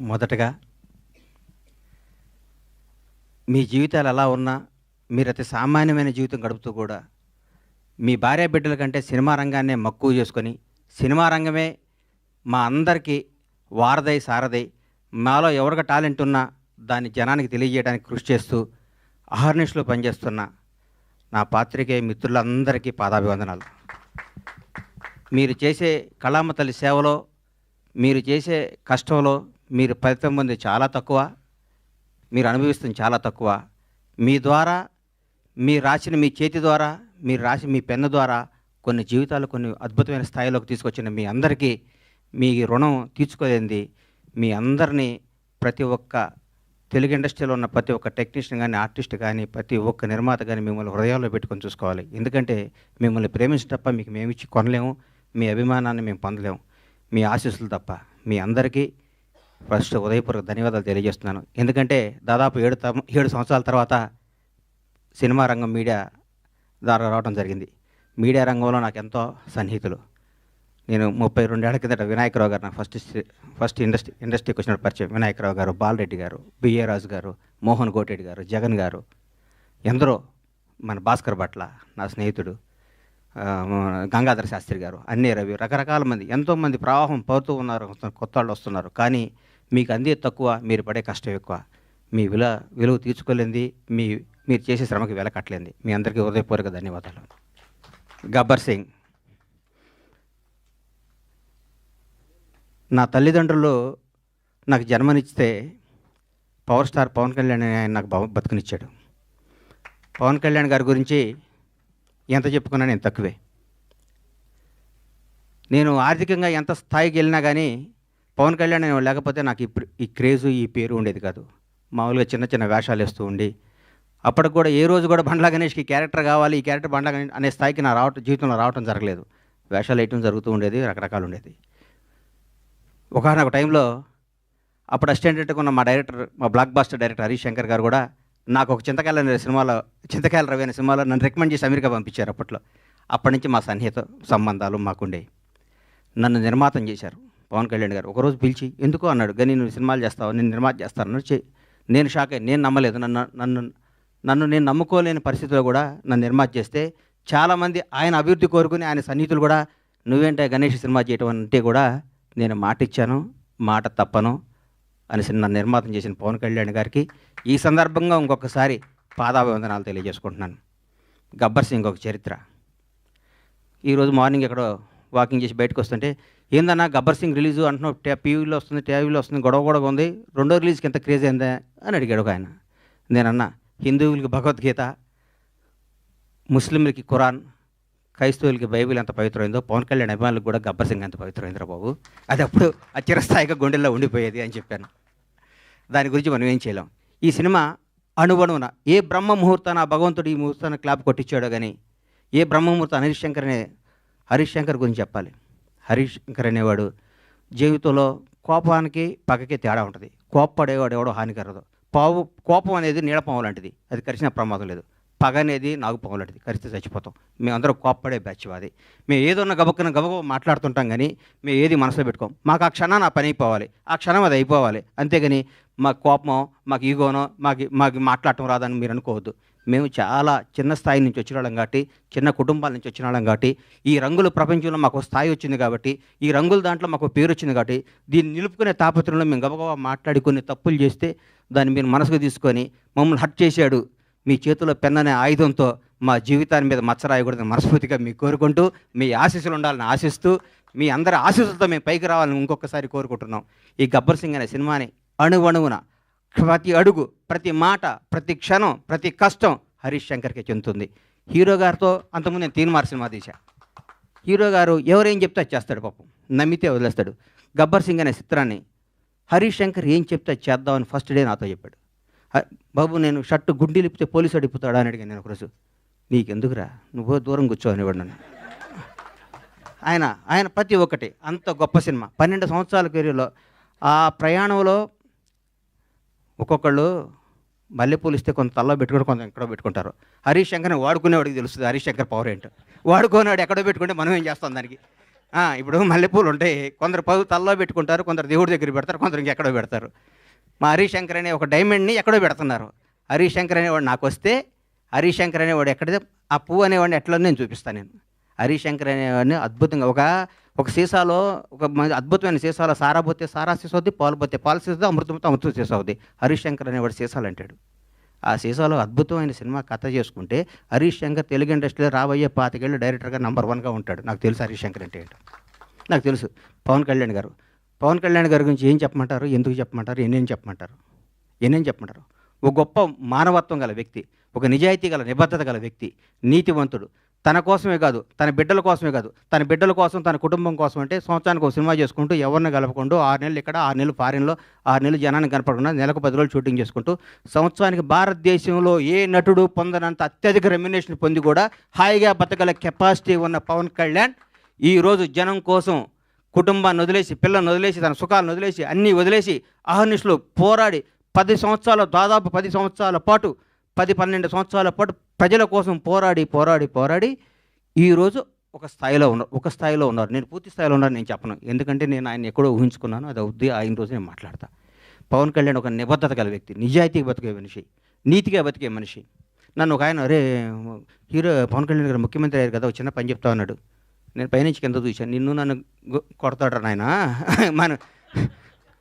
మొదటగా మీ జీవితాలు ఎలా ఉన్నా మీరు అతి సామాన్యమైన జీవితం గడుపుతూ కూడా మీ భార్య బిడ్డల కంటే సినిమా రంగాన్నే మక్కువ చేసుకొని సినిమా రంగమే మా అందరికీ వారదై సారదై మాలో ఎవరికి టాలెంట్ ఉన్నా దాన్ని జనానికి తెలియజేయడానికి కృషి చేస్తూ అహర్నిష్లో పనిచేస్తున్న నా పాత్రికేయ మిత్రులందరికీ పాదాభివందనాలు. మీరు చేసే కళామ తల్లి సేవలో మీరు చేసే కష్టంలో మీరు ఫలితం పొంది చాలా తక్కువ మీరు అనుభవిస్తుంది చాలా తక్కువ. మీ ద్వారా మీ రాసిన మీ చేతి ద్వారా మీరు రాసి మీ పెన్ను ద్వారా కొన్ని జీవితాలు కొన్ని అద్భుతమైన స్థాయిలోకి తీసుకొచ్చిన మీ అందరికీ మీ రుణం తీర్చుకోలేంది మీ అందరినీ ప్రతి ఒక్క తెలుగు ఇండస్ట్రీలో ఉన్న ప్రతి ఒక్క టెక్నీషియన్ కానీ ఆర్టిస్ట్ కానీ ప్రతి ఒక్క నిర్మాత కానీ మిమ్మల్ని హృదయాల్లో పెట్టుకొని చూసుకోవాలి. ఎందుకంటే మిమ్మల్ని ప్రేమించడం తప్ప మీకు మేము ఇచ్చి కొనలేము మీ అభిమానాన్ని మేము పొందలేము. మీ ఆశీస్సులు తప్ప మీ అందరికీ ఫస్ట్ ఉదయపూర్వక ధన్యవాదాలు తెలియజేస్తున్నాను. ఎందుకంటే దాదాపు ఏడు ఏడు సంవత్సరాల తర్వాత సినిమా రంగం మీడియా ద్వారా రావడం జరిగింది. మీడియా రంగంలో నాకు ఎంతో సన్నిహితులు. నేను ముప్పై రెండేళ్ళ కిందట వినాయకరావు గారు నాకు ఫస్ట్ ఫస్ట్ ఇండస్ట్రీ ఇండస్ట్రీకి వచ్చిన పరిచయం. వినాయకరావు గారు బాలరెడ్డి గారు బిఏ రాజు గారు మోహన్ గోటెడ్డి గారు జగన్ గారు ఎందరో మన భాస్కర్ భట్ల నా స్నేహితుడు గంగాధర శాస్త్రి గారు అన్నీ రవి రకరకాల మంది ఎంతోమంది ప్రవాహం పడుతూ ఉన్నారు. కొత్త వాళ్ళు వస్తున్నారు. కానీ మీకు అందే తక్కువ మీరు పడే కష్టం ఎక్కువ. మీ విల విలువ తీర్చుకోలేంది మీ మీరు చేసే శ్రమకి వెల కట్టలేంది మీ అందరికీ హృదయపూర్వక ధన్యవాదాలు. గబ్బర్ సింగ్. నా తల్లిదండ్రులు నాకు జన్మనిచ్చితే పవర్ స్టార్ పవన్ కళ్యాణ్ ఆయన నాకు బతుకునిచ్చాడు. పవన్ కళ్యాణ్ గారి గురించి ఎంత చెప్పుకున్నా నేను తక్కువే. నేను ఆర్థికంగా ఎంత స్థాయికి వెళ్ళినా కానీ పవన్ కళ్యాణ్ లేకపోతే నాకు ఈ క్రేజు ఈ పేరు ఉండేది కాదు. మామూలుగా చిన్న చిన్న వేషాలు వేస్తూ ఉండి అప్పటికి కూడా ఏ రోజు కూడా బండ్లా గణేష్కి క్యారెక్టర్ కావాలి ఈ క్యారెక్టర్ బండ్లా గణేష్ అనే స్థాయికి నా రావటం జీవితంలో రావటం జరగలేదు. వేషాలు వేయటం జరుగుతూ ఉండేది రకరకాలు ఉండేది. ఒకనొక టైంలో అప్పుడు అసిస్టెంట్ ఉన్న మా డైరెక్టర్ మా blockbuster director Harish Shankar గారు కూడా నాకు ఒక చింతకాయలు అనే సినిమాలో చింతకాయల రవి అనే సినిమాలో నన్ను రికమెండ్ చేసి అమెరికా పంపించారు అప్పట్లో. అప్పటి నుంచి మా సన్నిహిత సంబంధాలు మాకుండేవి. నన్ను నిర్మాతం చేశారు. పవన్ కళ్యాణ్ గారు ఒకరోజు పిలిచి ఎందుకు? అన్నాడు. కానీ నువ్వు సినిమాలు చేస్తావు? నేను నిర్మాత చేస్తాను చే నేను షాక్ అయ్యి నేను నమ్మలేదు. నన్ను నన్ను నన్ను నేను నమ్ముకోలేని పరిస్థితిలో కూడా నన్ను నిర్మాత చేస్తే చాలామంది ఆయన అభివృద్ధి కోరుకుని ఆయన సన్నిహితులు కూడా నువ్వేంటే గణేష్ సినిమా చేయటం అంటే కూడా నేను మాట ఇచ్చాను మాట తప్పను అని నన్ను నిర్మాతం చేసిన పవన్ కళ్యాణ్ గారికి. ఈ సందర్భంగా ఇంకొకసారి పాదాభివందనాలు తెలియజేసుకుంటున్నాను. గబ్బర్ సింగ్ ఒక చరిత్ర. ఈరోజు మార్నింగ్ ఎక్కడో వాకింగ్ చేసి బయటకు వస్తుంటే ఏందన్నా గబ్బర్ సింగ్ రిలీజ్ అంటున్నావు టే టీవీలో వస్తుంది టీవీలో వస్తుంది గొడవ గొడవ ఉంది రెండో రిలీజ్కి ఎంత క్రేజ్ అయిందా అని అడిగాడు ఒక ఆయన. నేనన్నా హిందువులకి భగవద్గీత ముస్లింలకి ఖురాన్ క్రైస్తవులకి బైబిల్ ఎంత పవిత్రమైందో పవన్ కళ్యాణ్ అభిమానులకు కూడా గబ్బర్ సింగ్ ఎంత పవిత్రమైందిరా బాబు. అది అప్పుడు ఆ చిరస్థాయిగా గుండెల్లో ఉండిపోయేది అని చెప్పాను. దాని గురించి మనం ఏం చేయలేం. ఈ సినిమా అణువణువున ఏ బ్రహ్మ ముహూర్తాన భగవంతుడు ఈ ముహూర్తాన్ని క్లాప్ కొట్టించాడో కానీ ఏ బ్రహ్మ ముహూర్తం హరీష్ శంకర్ అనే హరీష్ శంకర్ గురించి చెప్పాలి. హరీష్ శంకర్ అనేవాడు జీవితంలో కోపానికి పగకి తేడా ఉంటుంది. కోప్పడేవాడు ఎవడో హానికరదు. పావు కోపం అనేది నీడపాము లాంటిది. అది కరిచిన ప్రమాదం లేదు. పగ అనేది నాగుపాము లాంటిది. కరిస్తే చచ్చిపోతాం. మేమందరం కోప్పడే బ్యాచ్ అది మేము ఏదన్నా గబక్కన గబకు మాట్లాడుతుంటాం కానీ మేము ఏది మనసులో పెట్టుకోం. మాకు ఆ క్షణాన్ని ఆ పని అయిపోవాలి. ఆ క్షణం అది అయిపోవాలి. అంతేగాని మా కోపమో మాకు ఈగోనో మాకు మాకు మాట్లాడటం రాదని మీరు అనుకోవద్దు. మేము చాలా చిన్న స్థాయి నుంచి వచ్చిన వాళ్ళం కాబట్టి చిన్న కుటుంబాల నుంచి వచ్చిన వాళ్ళం కాబట్టి ఈ రంగుల ప్రపంచంలో మాకు స్థాయి వచ్చింది కాబట్టి ఈ రంగుల దాంట్లో మాకు పేరు వచ్చింది కాబట్టి దీన్ని నిలుపుకునే తాపత్రంలో మేము గబగబా మాట్లాడి కొన్ని తప్పులు చేస్తే దాన్ని మీరు మనసుకు తీసుకొని మమ్మల్ని హట్ చేశాడు. మీ చేతిలో పెన్ననే ఆయుధంతో మా జీవితాన్ని మీద మచ్చ రాయకూడదని మనస్ఫూర్తిగా మీకు కోరుకుంటూ మీ ఆశీస్సులు ఉండాలని ఆశిస్తూ మీ అందరి ఆశీస్సులతో మేము పైకి రావాలని ఇంకొకసారి కోరుకుంటున్నాం. ఈ గబ్బర్ సింగ్ అనే సినిమాని అణువణువున ప్రతి అడుగు ప్రతి మాట ప్రతి క్షణం ప్రతి కష్టం హరీష్ శంకర్కి చెందుతుంది. హీరో గారితో అంతకుముందు నేను తీన్మార్ సినిమా తీశా. హీరో గారు ఎవరేం చెప్తే చేస్తాడు పాపం. నమ్మితే వదిలేస్తాడు. గబ్బర్ సింగ్ అనే చిత్రాన్ని హరీష్ శంకర్ ఏం చెప్తే చేద్దామని ఫస్ట్ డే నాతో చెప్పాడు. బాబు నేను షర్టు గుండి ఇప్పితే పోలీసు అడిగిపోతాడా అని అడిగాను నేను ఒకరోజు. నీకెందుకురా? నువ్వు దూరం కూర్చో అనేవాడు నన్ను. ఆయన ఆయన ప్రతి ఒక్కటి అంత గొప్ప సినిమా. పన్నెండు సంవత్సరాల కెరీర్లో ఆ ప్రయాణంలో ఒక్కొక్కళ్ళు మల్లెపూలు ఇస్తే కొంత తల్లో పెట్టుకుని కొంత ఎక్కడో పెట్టుకుంటారు. హరీష్ శంకర్ని వాడుకునేవాడికి తెలుస్తుంది హరీష్ శంకర్ పవర్ ఏంటో. వాడుకునేవాడు ఎక్కడో పెట్టుకుంటే మనం ఏం చేస్తాం దానికి? ఇప్పుడు మల్లెపూలు ఉంటాయి కొందరు పదు తల్లో పెట్టుకుంటారు కొందరు దేవుడి దగ్గర పెడతారు కొందరు ఇంకెక్కడో పెడతారు. మా హరిశంకర్ అనే ఒక డైమండ్ని ఎక్కడో పెడుతున్నారు. హరిశంకర్ అనేవాడు నాకు వస్తే హరిశంకర్ అనేవాడు ఎక్కడిదే ఆ పువ్వు అనేవాడిని ఎట్లా నేను చూపిస్తాను నేను. హరిశంకర్ అనేవాడిని అద్భుతంగా ఒక ఒక సీసాలో ఒక అద్భుతమైన సీసాలో సారా పోతే సారా సీసా అవుద్ది పాలు పోతే పాలు సీసా అమృతంతో అమృతం సీసా అవుద్ది. హరిశంకర్ అనేవాడు సీసాలు అంటాడు. ఆ సీసాలో అద్భుతమైన సినిమా కథ చేసుకుంటే హరీష్ శంకర్ తెలుగు ఇండస్ట్రీలో రాబోయే పాతికేళ్ళు డైరెక్టర్గా నెంబర్ వన్గా ఉంటాడు. నాకు తెలుసు హరీష్ శంకర్ అంటే ఏంటో. నాకు తెలుసు. పవన్ కళ్యాణ్ గారు. పవన్ కళ్యాణ్ గారి గురించి ఏం చెప్పమంటారు? ఎందుకు చెప్పమంటారు? ఎన్నేం చెప్పమంటారు? ఎన్నేం చెప్పమంటారు? ఒక గొప్ప మానవత్వం గల వ్యక్తి ఒక నిజాయితీ గల నిబద్ధత గల వ్యక్తి నీతివంతుడు. తన కోసమే కాదు తన బిడ్డల కోసమే కాదు తన బిడ్డల కోసం తన కుటుంబం కోసం అంటే సంవత్సరానికి ఒక సినిమా చేసుకుంటూ ఎవరిని కలపకుండా ఆరు నెలలు ఇక్కడ ఆరు నెలలు ఫారిన్లో ఆరు నెలలు జనానికి కనపడకుండా నెలకు పది రోజులు షూటింగ్ చేసుకుంటూ సంవత్సరానికి భారతదేశంలో ఏ నటుడు పొందనంత అత్యధిక రెమ్యునేషన్ పొంది కూడా హాయిగా బతకల కెపాసిటీ ఉన్న పవన్ కళ్యాణ్ ఈరోజు జనం కోసం కుటుంబాన్ని వదిలేసి పిల్లల్ని వదిలేసి తన సుఖాలను వదిలేసి అన్నీ వదిలేసి అహర్నిశలు పోరాడి పది సంవత్సరాల దాదాపు పది సంవత్సరాల పాటు పది పన్నెండు సంవత్సరాల పాటు ప్రజల కోసం పోరాడి పోరాడి పోరాడి ఈరోజు ఒక స్థాయిలో ఉన్నారు ఒక స్థాయిలో ఉన్నారు. నేను పూర్తి స్థాయిలో ఉన్నారు నేను చెప్పను. ఎందుకంటే నేను ఆయన ఎక్కడో ఊహించుకున్నాను. అది అవుద్ది ఆయన రోజు నేను మాట్లాడతా. పవన్ కళ్యాణ్ ఒక నిబద్ధత గల వ్యక్తి నిజాయితీగా బతికే మనిషి నీతిగా బతికే మనిషి. నన్ను ఒక ఆయన అరే హీరో పవన్ కళ్యాణ్ గారు ముఖ్యమంత్రి అయ్యారు కదా ఒక చిన్న పని చెప్తా ఉన్నాడు నేను పైనుంచి కింద చూశాను. నిన్ను నన్ను కొడతాడు నాయన? మన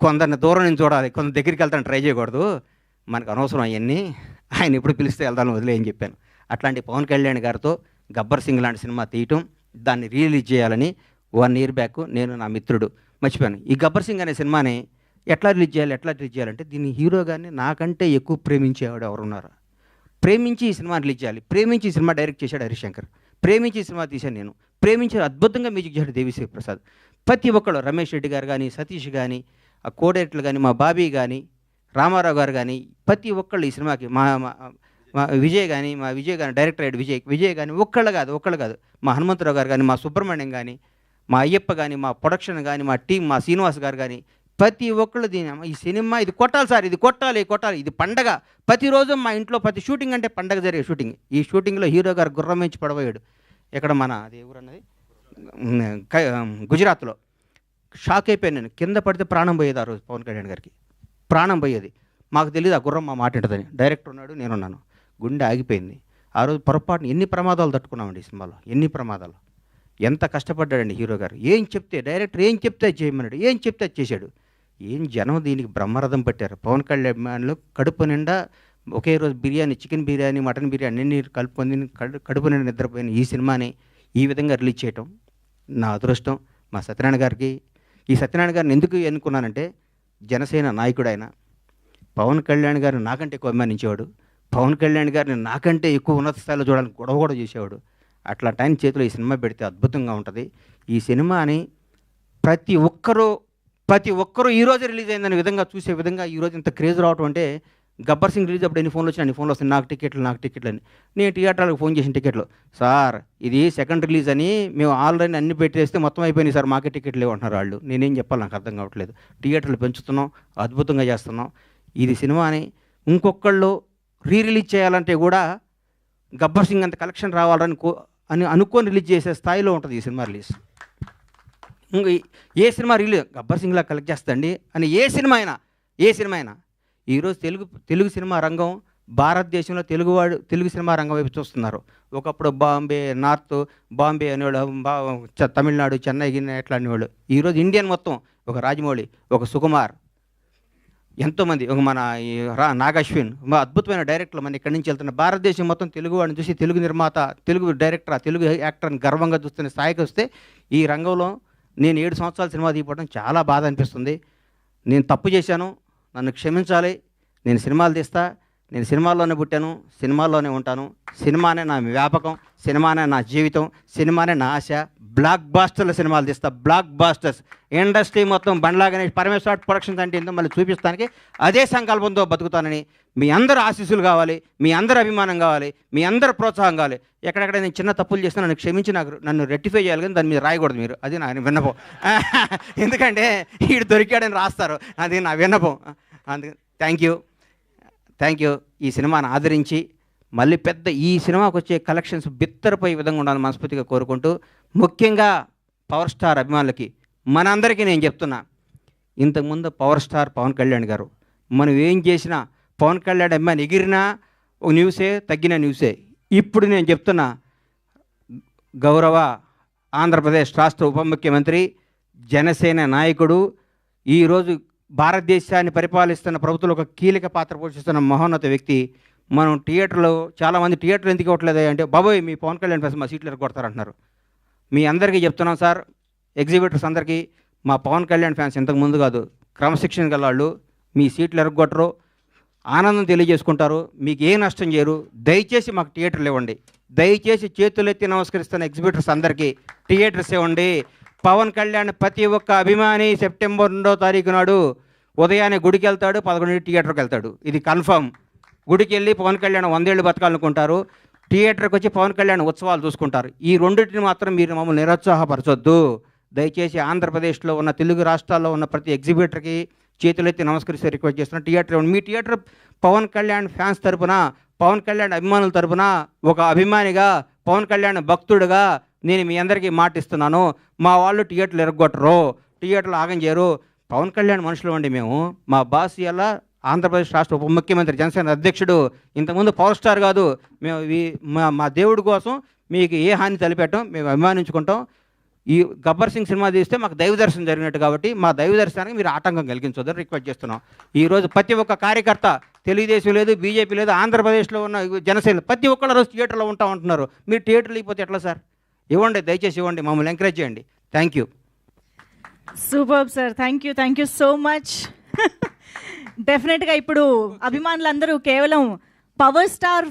కొందరిని దూరం నుంచి చూడాలి. కొంత దగ్గరికి వెళ్తాను ట్రై చేయకూడదు. మనకు అనవసరం అవన్నీ. ఆయన ఎప్పుడు పిలిస్తే వెళ్దాను వదిలే అని చెప్పాను. అట్లాంటి పవన్ కళ్యాణ్ గారితో గబ్బర్ సింగ్ లాంటి సినిమా తీయటం దాన్ని రిలీజ్ చేయాలని వన్ ఇయర్ బ్యాక్ నేను నా మిత్రుడు మర్చిపోయాను. ఈ గబ్బర్ సింగ్ అనే సినిమాని ఎట్లా రిలీజ్ చేయాలి ఎట్లా రిలీజ్ చేయాలంటే దీన్ని హీరో గారిని నాకంటే ఎక్కువ ప్రేమించేవాడు ఎవరున్నారు? ప్రేమించి ఈ సినిమా రిలీజ్ చేయాలి. ప్రేమించి ఈ సినిమా డైరెక్ట్ చేశాడు హరిశంకర్. ప్రేమించి ఈ సినిమా తీశాను నేను. ప్రేమించి అద్భుతంగా మ్యూజిక్ చేశాడు దేవిశ్రీ ప్రసాద్ ప్రతి ఒక్కళ్ళు రమేష్ రెడ్డి గారు కానీ సతీష్ కానీ ఆ కోడేట్లు కానీ మా బాబీ కానీ రామారావు గారు కానీ ప్రతి ఒక్కళ్ళు ఈ సినిమాకి మా మా- మా విజయ్ కానీ మా విజయ్ కానీ డైరెక్టర్ అయ్యాడు విజయ్. విజయ్ కానీ ఒక్కళ్ళు కాదు ఒక్కళ్ళు కాదు. మా హనుమంతరావు గారు కానీ మా సుబ్రహ్మణ్యం కానీ మా అయ్యప్ప కానీ మా ప్రొడక్షన్ కానీ మా టీం మా శ్రీనివాస్ గారు కానీ ప్రతి ఒక్కళ్ళు దీని ఈ సినిమా ఇది కొట్టాలి సార్ ఇది కొట్టాలి కొట్టాలి. ఇది పండగ. ప్రతిరోజు మా ఇంట్లో ప్రతి షూటింగ్ అంటే పండగ జరిగే షూటింగ్. ఈ షూటింగ్లో హీరో గారు గుర్రం వేయించి పడబోయాడు. ఇక్కడ మన అది ఎవరన్నది? గుజరాత్లో. షాక్ అయిపోయాను నేను. కింద పడితే ప్రాణం పోయేది ఆ రోజు పవన్ కళ్యాణ్ గారికి. ప్రాణం పోయేది. మాకు తెలియదు ఆ గుర్రం మా మాట ఉంటుందని డైరెక్టర్ ఉన్నాడు నేనున్నాను. గుండె ఆగిపోయింది. ఆ రోజు పొరపాటున ఎన్ని ప్రమాదాలు తట్టుకున్నామండి ఈ సినిమాలో? ఎన్ని ప్రమాదాలు? ఎంత కష్టపడ్డాడండి హీరో గారు? ఏం చెప్తే డైరెక్టర్ ఏం చెప్తే చేయమన్నాడు? ఏం చెప్తే చేశాడు? ఏం జనం దీనికి బ్రహ్మరథం పట్టారు? పవన్ కళ్యాణ్లు కడుపు నిండా ఒకే రోజు బిర్యానీ చికెన్ బిర్యానీ మటన్ బిర్యానీ అన్ని కలుపుకొని కడు- కడుపు నిండా నిద్రపోయిన ఈ సినిమాని ఈ విధంగా రిలీజ్ చేయటం నా అదృష్టం. మా సత్యనారాయణ గారికి ఈ సత్యనారాయణ గారిని ఎందుకు ఎన్నుకున్నానంటే జనసేన నాయకుడు ఆయన పవన్ కళ్యాణ్ గారిని నాకంటే ఎక్కువ అభిమానించేవాడు. పవన్ కళ్యాణ్ గారిని నాకంటే ఎక్కువ ఉన్నత స్థాయిలో చూడాలని గొడవ కూడా చేసేవాడు. అట్లాంటి ఆయన చేతిలో ఈ సినిమా పెడితే అద్భుతంగా ఉంటుంది. ఈ సినిమాని ప్రతి ఒక్కరూ ప్రతి ఒక్కరూ ఈ రోజు రిలీజ్ అయిందనే విధంగా చూసే విధంగా ఈ రోజు ఇంత క్రేజ్ రావటం అంటే గబ్బర్ సింగ్ రిలీజ్ అప్పుడు ఎన్ని ఫోన్లు వచ్చినా అన్ని ఫోన్లు వస్తాయి. నాకు టికెట్లు నాకు టికెట్లు అని. నేను థియేటర్లకు ఫోన్ చేసిన టికెట్లు. సార్ ఇది సెకండ్ రిలీజ్ అని మేము ఆల్రెడీ అన్ని పెట్టేస్తే మొత్తం అయిపోయినాయి సార్. మాకే టికెట్లు లేవంటున్నారు వాళ్ళు. నేనేం చెప్పాలి? నాకు అర్థం కావట్లేదు. థియేటర్లు పెంచుతున్నాం అద్భుతంగా చేస్తున్నాం. ఇది సినిమాని ఇంకొకళ్ళు రీ రిలీజ్ చేయాలంటే కూడా గబ్బర్ సింగ్ అంత కలెక్షన్ రావాలని కో అని అనుకొని రిలీజ్ చేసే స్థాయిలో ఉంటుంది ఈ సినిమా రిలీజ్. ఇంక ఏ సినిమా రిలీజ్ గబ్బర్ సింగ్లా కలెక్ట్ చేస్తండి అని ఏ సినిమా అయినా ఏ సినిమా అయినా ఈరోజు తెలుగు తెలుగు సినిమా రంగం భారతదేశంలో తెలుగువాడు తెలుగు సినిమా రంగం వైపు చూస్తున్నారు. ఒకప్పుడు బాంబే నార్త్ బాంబే అనేవాళ్ళు బా తమిళనాడు చెన్నై గిన్నె ఎట్లా అనేవాళ్ళు. ఈరోజు ఇండియన్ మొత్తం ఒక రాజమౌళి ఒక సుకుమార్ ఎంతోమంది ఒక మన రా నాగశ్విన్ అద్భుతమైన డైరెక్టర్లు మన ఇక్కడి నుంచి వెళ్తున్న భారతదేశం మొత్తం తెలుగు వాడిని చూసి తెలుగు నిర్మాత తెలుగు డైరెక్టర్ తెలుగు యాక్టర్ని గర్వంగా చూస్తున్న స్థాయికి వస్తే ఈ రంగంలో నేను ఏడు సంవత్సరాల సినిమా తీయపడం చాలా బాధ అనిపిస్తుంది. నేను తప్పు చేశాను నన్ను క్షమించాలి నేను సినిమాలు తీస్తా నేను సినిమాల్లోనే పుట్టాను సినిమాల్లోనే ఉంటాను. సినిమానే నా వ్యాపకం సినిమానే నా జీవితం సినిమానే నా ఆశ. బ్లాక్ బాస్టర్ల సినిమాలు తీస్తా బ్లాక్ బాస్టర్స్. ఇండస్ట్రీ మొత్తం బండ్లాగనే పరమేశ్వర ప్రొడక్షన్స్ అంటే ఏందో మళ్ళీ చూపిస్తానికి అదే సంకల్పంతో బతుకుతానని మీ అందరు ఆశీస్సులు కావాలి మీ అందరు అభిమానం కావాలి మీ అందరు ప్రోత్సాహం కావాలి. ఎక్కడెక్కడ నేను చిన్న తప్పులు చేస్తే నన్ను క్షమించి నాకు నన్ను రెక్టిఫై చేయాలి కానీ దాని మీద రాయకూడదు మీరు. అది నా విన్నపం. ఎందుకంటే వీడు దొరికాడని రాస్తారు. అది నా విన్నపం. అందుకని థ్యాంక్ యూ థ్యాంక్ యూ ఈ సినిమాను ఆదరించి మళ్ళీ పెద్ద ఈ సినిమాకు వచ్చే కలెక్షన్స్ బిత్తరపోయే విధంగా ఉండాలని మనస్ఫూర్తిగా కోరుకుంటూ ముఖ్యంగా పవర్ స్టార్ అభిమానులకి మనందరికీ నేను చెప్తున్నా ఇంతకుముందు పవర్ స్టార్ పవన్ కళ్యాణ్ గారు మనం ఏం చేసినా పవన్ కళ్యాణ్ అభిమాని ఎగిరినా ఒక న్యూసే తగ్గిన న్యూసే. ఇప్పుడు నేను చెప్తున్నా గౌరవ ఆంధ్రప్రదేశ్ రాష్ట్ర ఉప ముఖ్యమంత్రి జనసేన నాయకుడు ఈరోజు భారతదేశాన్ని పరిపాలిస్తున్న ప్రభుత్వంలో ఒక కీలక పాత్ర పోషిస్తున్న మహోన్నత వ్యక్తి. మనం థియేటర్లో చాలామంది థియేటర్లు ఎందుకు ఇవ్వట్లేదు అంటే బాబోయ్ మీ పవన్ కళ్యాణ్ ఫస్ట్ మా సీట్లు కొడతారంటున్నారు. మీ అందరికీ చెప్తున్నాం సార్ ఎగ్జిబిటర్స్ అందరికీ మా పవన్ కళ్యాణ్ ఫ్యాన్స్ ఇంతకు ముందు కాదు క్రమశిక్షణ గల వాళ్ళు మీ సీట్లు ఎరగొట్టరు ఆనందం తెలియజేసుకుంటారు మీకు ఏ నష్టం చేయరు దయచేసి మాకు థియేటర్లు ఇవ్వండి. దయచేసి చేతులెత్తి నమస్కరిస్తున్న ఎగ్జిబిటర్స్ అందరికీ థియేటర్స్ ఇవ్వండి. పవన్ కళ్యాణ్ ప్రతి ఒక్క అభిమాని సెప్టెంబర్ రెండో తారీఖు నాడు ఉదయాన్నే గుడికి వెళ్తాడు పదకొండు థియేటర్కి వెళ్తాడు. ఇది కన్ఫర్మ్. గుడికి వెళ్ళి పవన్ కళ్యాణ్ వందేళ్ళు బతకాలనుకుంటారు. థియేటర్కి వచ్చి పవన్ కళ్యాణ్ ఉత్సవాలు చూసుకుంటారు. ఈ రెండింటిని మాత్రం మీరు మమ్మల్ని నిరుత్సాహపరచొద్దు. దయచేసి ఆంధ్రప్రదేశ్లో ఉన్న తెలుగు రాష్ట్రాల్లో ఉన్న ప్రతి ఎగ్జిబిటర్కి చేతులెత్తి నమస్కరిస్తే రిక్వెస్ట్ చేస్తున్నా థియేటర్ మీ థియేటర్ పవన్ కళ్యాణ్ ఫ్యాన్స్ తరపున పవన్ కళ్యాణ్ అభిమానుల తరపున ఒక అభిమానిగా పవన్ కళ్యాణ్ భక్తుడిగా నేను మీ అందరికీ మాట ఇస్తున్నాను మా వాళ్ళు థియేటర్లు ఎరగొట్టరు. థియేటర్లు ఆగం చేయరు. పవన్ కళ్యాణ్ మనుషులు అండి మేము. మా బాస్ ఇలా ఆంధ్రప్రదేశ్ రాష్ట్ర ఉప ముఖ్యమంత్రి జనసేన అధ్యక్షుడు. ఇంతకుముందు పవర్ స్టార్ కాదు. మేము మా మా దేవుడి కోసం మీకు ఏ హాని తలపెట్టం మేము అభిమానించుకుంటాం. ఈ గబ్బర్ సింగ్ సినిమా తీస్తే మాకు దైవ దర్శనం జరిగినట్టు కాబట్టి మా దైవ దర్శనానికి మీరు ఆటంకం కలిగించొద్దని రిక్వెస్ట్ చేస్తున్నాం. ఈరోజు ప్రతి ఒక్క కార్యకర్త తెలుగుదేశం లేదు బీజేపీ లేదు ఆంధ్రప్రదేశ్లో ఉన్న జనసేన ప్రతి ఒక్కళ్ళు రోజు థియేటర్లో ఉంటా ఉంటున్నారు. మీరు థియేటర్లు ఇకపోతే ఎట్లా సార్? ఇవ్వండి దయచేసి ఇవ్వండి మమ్మల్ని ఎంకరేజ్ చేయండి. Thank you super sir thank you thank you so much డెఫినెట్గా ఇప్పుడు అభిమానులందరూ కేవలం పవర్ స్టార్